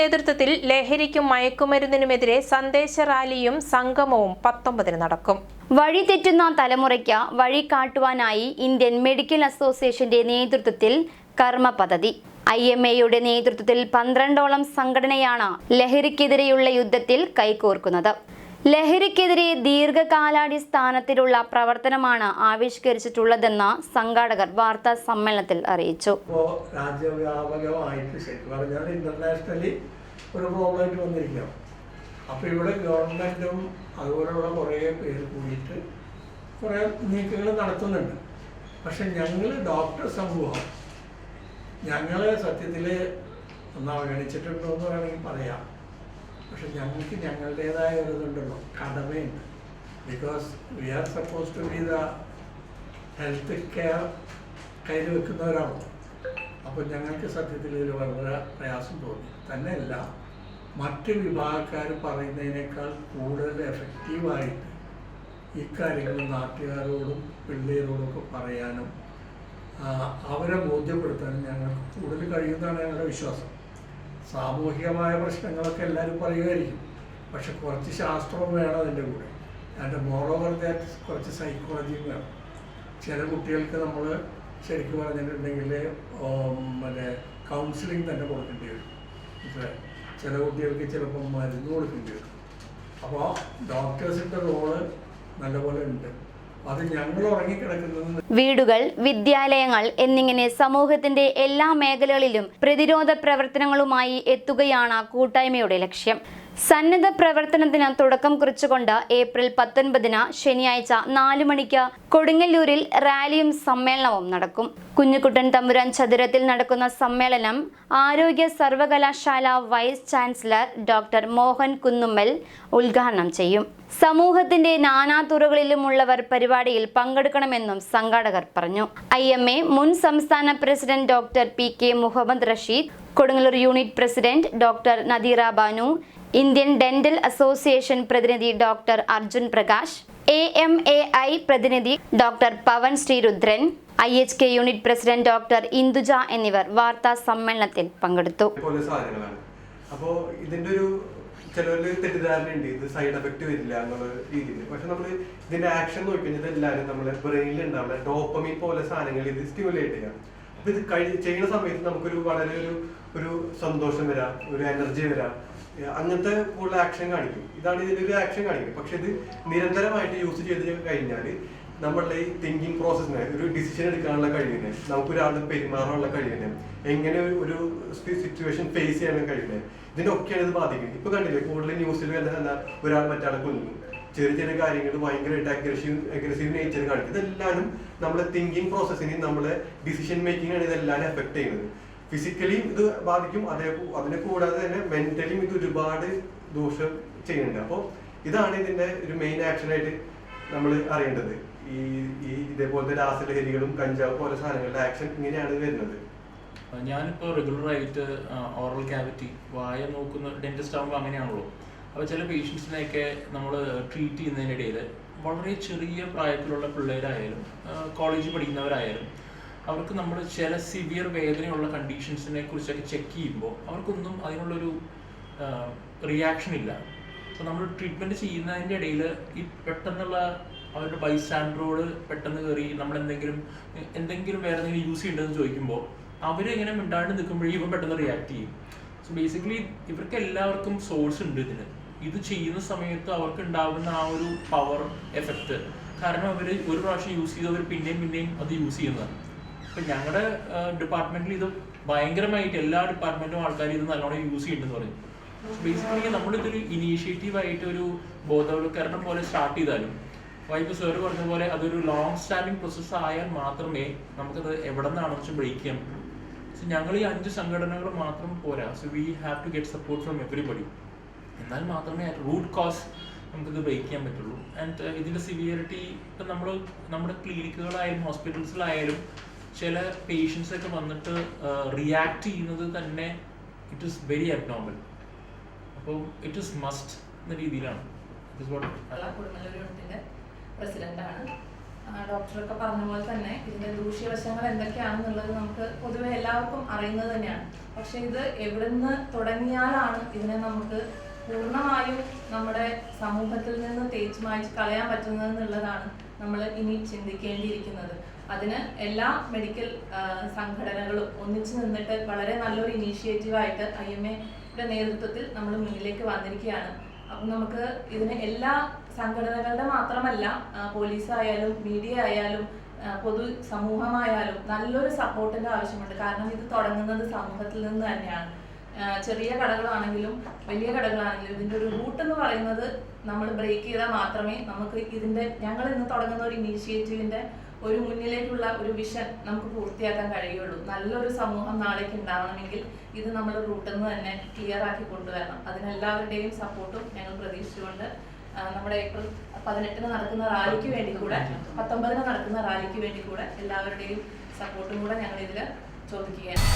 നേതൃത്വത്തിൽ ലഹരിക്കും മയക്കുമരുന്നിനുമെതിരെ സന്ദേശ റാലിയും സംഗമവും പത്തൊമ്പതിന് നടക്കും. വഴി തെറ്റുന്ന തലമുറയ്ക്ക് വഴി കാട്ടുവാനായി ഇന്ത്യൻ മെഡിക്കൽ അസോസിയേഷന്റെ നേതൃത്വത്തിൽ കർമ്മ പദ്ധതി. ഐ എം എയുടെ നേതൃത്വത്തിൽ പന്ത്രണ്ടോളം സംഘടനയാണ് ലഹരിക്കെതിരെയുള്ള യുദ്ധത്തിൽ കൈകോർക്കുന്നത്. ലഹരിക്കെതിരെ ദീർഘകാലാടിസ്ഥാനത്തിലുള്ള പ്രവർത്തനമാണ് ആവിഷ്കരിച്ചിട്ടുള്ളതെന്ന് സംഘാടകർ വാർത്താ സമ്മേളനത്തിൽ അറിയിച്ചു. രാജ്യവ്യാപകമായിട്ട് ശരിക്കും പറഞ്ഞാൽ ഇന്റർനാഷണലി അപ്പോൾ ഇവിടെ ഗവൺമെന്റും അതുപോലെയുള്ള കുറേ പേര് കൂടിയിട്ട് കുറേ നീക്കങ്ങൾ നടത്തുന്നുണ്ട്. പക്ഷെ ഞങ്ങൾ ഡോക്ടർ സമൂഹം ഞങ്ങളെ സത്യത്തിൽ ഒന്ന് അവഗണിച്ചിട്ടുണ്ടോ എന്ന് വേണമെങ്കിൽ പറയാം. പക്ഷെ ഞങ്ങൾക്ക് ഞങ്ങളുടേതായ ഒരു ഇതുണ്ടല്ലോ കടമയുണ്ട്. Because we are suppose to be the health care കയ്യിൽ വെക്കുന്നവരാണ് അപ്പോൾ ഞങ്ങൾക്ക് സത്യത്തിൽ ഇതിൽ വളരെ പ്രയാസം തോന്നി. തന്നെയല്ല മറ്റ് വിഭാഗക്കാർ പറയുന്നതിനേക്കാൾ കൂടുതൽ എഫക്റ്റീവായിട്ട് ഇക്കാര്യങ്ങൾ നാട്ടുകാരോടും പിള്ളേരോടും ഒക്കെ പറയാനും അവരെ ബോധ്യപ്പെടുത്താനും ഞങ്ങൾക്ക് കൂടുതൽ കഴിയുന്നതാണ് ഞങ്ങളുടെ വിശ്വാസം. സാമൂഹികമായ പ്രശ്നങ്ങളൊക്കെ എല്ലാവരും പറയുമായിരിക്കും. പക്ഷെ കുറച്ച് ശാസ്ത്രവും വേണം അതിന്റെ കൂടെ. അതിന്റെ മോറോവർ ദാറ്റ് കുറച്ച് സൈക്കോളജിയും വേണം. ചില കുട്ടികൾക്ക് നമ്മൾ ശരിക്കും പറഞ്ഞിട്ടുണ്ടെങ്കിൽ മറ്റേ കൗൺസിലിംഗ് തന്നെ കൊടുക്കേണ്ടി വരും? ചില കുട്ടികൾക്ക് ചിലപ്പം മരുന്ന് കൊടുക്കേണ്ടി വരും. അപ്പോൾ ഡോക്ടേഴ്സിന്റെ റോൾ നല്ലപോലെ ഉണ്ട്. വീടുകൾ വിദ്യാലയങ്ങൾ എന്നിങ്ങനെ സമൂഹത്തിന്റെ എല്ലാ മേഖലകളിലും പ്രതിരോധ പ്രവർത്തനങ്ങളുമായി എത്തുകയാണ് കൂട്ടായ്മയുടെ ലക്ഷ്യം. സന്നദ്ധ പ്രവർത്തനത്തിന് തുടക്കം കുറിച്ചുകൊണ്ട് ഏപ്രിൽ പത്തൊൻപതിന് ശനിയാഴ്ച നാലു മണിക്ക് കൊടുങ്ങല്ലൂരിൽ റാലിയും സമ്മേളനവും നടക്കും. കുഞ്ഞുകുട്ടൻ തമ്പുരാൻ ചതുരത്തിൽ നടക്കുന്ന സമ്മേളനം ആരോഗ്യ സർവകലാശാല vice chancellor doctor Mohan Kunnummal ഉദ്ഘാടനം ചെയ്യും. സമൂഹത്തിന്റെ നാനാതുറകളിലുമുള്ളവർ പരിപാടിയിൽ പങ്കെടുക്കണമെന്നും സംഘാടകർ പറഞ്ഞു. ഐ എം എ മുൻ സംസ്ഥാന president doctor P K Muhammad Rashid Kodungallur unit president doctor Nadira Banu Indian dental association പ്രതിനിധി doctor Arjun Prakash A M A I പ്രതിനിധി doctor Pavan Sreerudran I H K unit president doctor Induja എന്നിവർ വാർത്താ സമ്മേളനത്തിൽ പങ്കെടുത്തു. അപ്പോൾ ഇതിന്റെ ഒരു ചിലവരിൽ തെറ്റിദ്ധാരണയുണ്ട്. ഇത് സൈഡ് എഫക്റ്റ് വരില്ല എന്നുള്ള രീതിയിൽ പക്ഷെ നമ്മൾ ഇതിന്റെ ആക്ഷൻ നോക്കിക്കഴിഞ്ഞാൽ എല്ലാവരും നമ്മുടെ ബ്രെയിനിൽ ഉണ്ടാവുന്ന ഡോപ്പമീൻ പോലെ സാധനങ്ങൾ ഇത് സ്റ്റിമുലേറ്റ് ചെയ്യാം. ഇത് കഴി ചെയ്യുന്ന സമയത്ത് നമുക്കൊരു വളരെ ഒരു ഒരു സന്തോഷം വരാം ഒരു എനർജി വരാം. അങ്ങനത്തെ കൂടുതൽ ആക്ഷൻ കാണിക്കും. ഇതാണ് ഇതിന്റെ ഒരു ആക്ഷൻ കാണിക്കും. പക്ഷെ ഇത് നിരന്തരമായിട്ട് യൂസ് ചെയ്ത് കഴിഞ്ഞാൽ നമ്മളുടെ ഈ തിങ്കിങ് പ്രോസസ്സിനെ ഒരു ഡിസിഷൻ എടുക്കാനുള്ള കഴിവിനെ നമുക്ക് ഒരാളുടെ പെരുമാറാനുള്ള കഴിവിനെ എങ്ങനെ ഒരു- സിറ്റുവേഷൻ ഫേസ് ചെയ്യാനുള്ള കഴിവിനെ ഒക്കെയാണ് ഇത് ബാധിക്കുന്നത്. ഇപ്പൊ കണ്ടില്ലേ കൂടുതൽ ന്യൂസിൽ വരുന്ന ഒരാൾ മറ്റാളെ കൊല്ലുന്നു ചെറിയ ചെറിയ കാര്യങ്ങൾ ഭയങ്കരമായിട്ട് അഗ്രസീവ് അഗ്രസീവ് നേച്ചർ കാണിക്കും. ഇതെല്ലാവരും നമ്മുടെ തിങ്കിങ് പ്രോസസ്സിനെ നമ്മുടെ ഡിസിഷൻ മേക്കിംഗ് ആണ് ഇതെല്ലാം എഫക്ട് ചെയ്യുന്നത്. ഫിസിക്കലിയും ഇത് ബാധിക്കും അതേ അതിനെ കൂടാതെ തന്നെ മെന്റലിയും ഇത് ഒരുപാട് ദോഷം ചെയ്യുന്നുണ്ട്. അപ്പോൾ ഇതാണ് ഇതിന്റെ ഒരു മെയിൻ ആക്ഷനായിട്ട് നമ്മൾ അറിയേണ്ടത്. ഈ ഈ ഇതേപോലത്തെ രാസലഹരികളും കഞ്ചാവ് പോലെ സാധനങ്ങളുടെ ആക്ഷൻ ഇങ്ങനെയാണ് വരുന്നത്. ഞാനിപ്പോ റെഗുലർ ആയിട്ട് ഓറൽ ക്യാവിറ്റി വായ നോക്കുന്ന ഡെന്റിസ്റ്റ് ആകുമ്പോൾ അങ്ങനെയാണല്ലോ. അപ്പോൾ ചില പേഷ്യൻസിനെയൊക്കെ നമ്മൾ ട്രീറ്റ് ചെയ്യുന്നതിനിടയിൽ വളരെ ചെറിയ പ്രായത്തിലുള്ള പിള്ളേരായാലും കോളേജിൽ പഠിക്കുന്നവരായാലും അവർക്ക് നമ്മൾ ചില സിവിയർ വേദനയുള്ള കണ്ടീഷൻസിനെ കുറിച്ചൊക്കെ ചെക്ക് ചെയ്യുമ്പോൾ അവർക്കൊന്നും അതിനുള്ളൊരു റിയാക്ഷൻ ഇല്ല. അപ്പോൾ നമ്മൾ ട്രീറ്റ്മെന്റ് ചെയ്യുന്നതിന്റെ ഇടയിൽ ഈ പെട്ടെന്നുള്ള അവരുടെ ബൈസ്റ്റാൻഡറോട് പെട്ടെന്ന് കയറി നമ്മൾ എന്തെങ്കിലും എന്തെങ്കിലും വേറെ എന്തെങ്കിലും യൂസ് ചെയ്യേണ്ടതെന്ന് ചോദിക്കുമ്പോൾ അവരെങ്ങനെ മിണ്ടാണ്ട് നിൽക്കുമ്പോഴേ ഇവൻ പെട്ടെന്ന് റിയാക്ട് ചെയ്യും. സോ ബേസിക്കലി ഇവർക്ക് എല്ലാവർക്കും സോഴ്സ് ഉണ്ട് ഇതിന് ഇത് ചെയ്യുന്ന സമയത്ത് അവർക്ക് ഉണ്ടാകുന്ന ആ ഒരു പവർ എഫക്റ്റ് കാരണം അവർ ഒരു പ്രാവശ്യം യൂസ് ചെയ്തവർ പിന്നെയും പിന്നെയും അത് യൂസ് ചെയ്യുന്നതാണ് ഇപ്പം ഞങ്ങളുടെ ഡിപ്പാർട്ട്മെന്റിൽ ഇത് ഭയങ്കരമായിട്ട് എല്ലാ ഡിപ്പാർട്ട്മെന്റും ആൾക്കാർ ഇത് നല്ലോണം യൂസ് ചെയ്യുന്നുണ്ടെന്ന് പറയും. ബേസിക്കലി നമ്മളിതൊരു ഇനീഷ്യേറ്റീവ് ആയിട്ട് ഒരു ബോധവൽക്കരണം പോലെ സ്റ്റാർട്ട് ചെയ്താലും വൈപ്പ് സാർ പറഞ്ഞ പോലെ അതൊരു ലോങ് സ്റ്റാൻഡിങ് പ്രോസസ്സ് ആയാൽ മാത്രമേ നമുക്കത് എവിടെ നിന്നാണെന്ന് വെച്ചാൽ ബ്രേക്ക് ചെയ്യാൻ പറ്റൂ. സോ ഞങ്ങൾ ഈ അഞ്ച് സംഘടനകൾ മാത്രം പോരാ. So we have to get support from everybody എന്നാൽ മാത്രമേ റൂട്ട് കോസ് നമുക്കിത് ബ്രേക്ക് ചെയ്യാൻ പറ്റുള്ളൂ. ആൻഡ് ഇതിന്റെ സിവിയറിറ്റി ഇപ്പം നമ്മൾ നമ്മുടെ ക്ലിനിക്കുകളായാലും ഹോസ്പിറ്റൽസിലായാലും ചില പേഷ്യൻസ് ഒക്കെ വന്നിട്ട് റിയാക്ട് ചെയ്യുന്നത് തന്നെ ഇറ്റ് ഈസ് വെരി അബ്നോർമൽ അപ്പോൾ ഇറ്റ് ഈസ് മസ്റ്റ് എന്ന രീതിയിലാണ്. ഇസ് പ്രസിഡന്റാണ് ഡോക്ടറൊക്കെ പറഞ്ഞ പോലെ തന്നെ ഇതിന്റെ ദൂഷ്യവശങ്ങൾ എന്തൊക്കെയാണെന്നുള്ളത് നമുക്ക് പൊതുവെ എല്ലാവർക്കും അറിയുന്നത് തന്നെയാണ്. പക്ഷെ ഇത് എവിടുന്ന് തുടങ്ങിയാലാണ് ഇതിനെ നമുക്ക് പൂർണമായും നമ്മുടെ സമൂഹത്തിൽ നിന്ന് തേച്ച് മായ്ച്ച് കളയാൻ പറ്റുന്നത് എന്നുള്ളതാണ് നമ്മൾ ഇനി ചിന്തിക്കേണ്ടിയിരിക്കുന്നത്. അതിന് എല്ലാ മെഡിക്കൽ സംഘടനകളും ഒന്നിച്ചു നിന്നിട്ട് വളരെ നല്ലൊരു ഇനീഷ്യേറ്റീവായിട്ട് ഐ എം എയുടെ നേതൃത്വത്തിൽ നമ്മൾ മുന്നിലേക്ക് വന്നിരിക്കുകയാണ്. അപ്പം നമുക്ക് ഇതിന് എല്ലാ സംഘടനകളുടെ മാത്രമല്ല പോലീസായാലും മീഡിയ ആയാലും പൊതു സമൂഹമായാലും നല്ലൊരു സപ്പോർട്ടിന്റെ ആവശ്യമുണ്ട്. കാരണം ഇത് തുടങ്ങുന്നത് സമൂഹത്തിൽ നിന്ന് തന്നെയാണ്. ചെറിയ കടകളാണെങ്കിലും വലിയ കടകളാണെങ്കിലും ഇതിന്റെ ഒരു റൂട്ട് എന്ന് പറയുന്നത് നമ്മൾ ബ്രേക്ക് ചെയ്താൽ മാത്രമേ നമുക്ക് ഇതിന്റെ ഞങ്ങൾ ഇന്ന് തുടങ്ങുന്ന ഒരു ഇനീഷ്യേറ്റീവിന്റെ ഒരു മുന്നിലേക്കുള്ള ഒരു വിഷൻ നമുക്ക് പൂർത്തിയാക്കാൻ കഴിയുള്ളൂ. നല്ലൊരു സമൂഹം നാളേക്ക് ഉണ്ടാവണമെങ്കിൽ ഇത് നമ്മൾ റൂട്ടിൽ നിന്ന് തന്നെ ക്ലിയർ ആക്കി കൊണ്ടുവരണം. അതിനെല്ലാവരുടെയും സപ്പോർട്ടും ഞങ്ങൾ പ്രതീക്ഷിച്ചുകൊണ്ട് നമ്മുടെ ഏപ്രിൽ പതിനെട്ടിന് നടക്കുന്ന റാലിക്ക് വേണ്ടി കൂടെ പത്തൊമ്പതിന് നടക്കുന്ന റാലിക്ക് വേണ്ടി കൂടെ എല്ലാവരുടെയും സപ്പോർട്ടും കൂടെ ഞങ്ങൾ ഇതിൽ ചോദിക്കുകയാണ്.